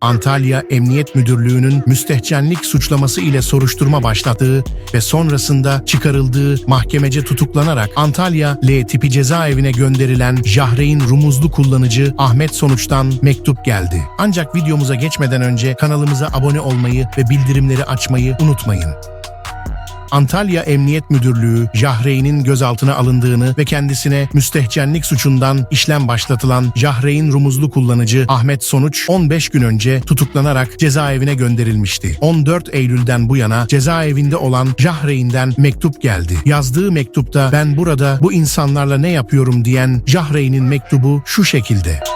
Antalya Emniyet Müdürlüğü'nün müstehcenlik suçlaması ile soruşturma başlattığı ve sonrasında çıkarıldığı mahkemece tutuklanarak Antalya L tipi cezaevine gönderilen Jahreyn Rumuzlu kullanıcı Ahmet Sonuç'tan mektup geldi. Ancak videomuza geçmeden önce kanalımıza abone olmayı ve bildirimleri açmayı unutmayın. Antalya Emniyet Müdürlüğü, Jahreyn'in gözaltına alındığını ve kendisine müstehcenlik suçundan işlem başlatılan Jahreyn rumuzlu kullanıcı Ahmet Sonuç 15 gün önce tutuklanarak cezaevine gönderilmişti. 14 Eylül'den bu yana cezaevinde olan Jahreyn'den mektup geldi. Yazdığı mektupta ben burada bu insanlarla ne yapıyorum diyen Jahreyn'in mektubu şu şekilde.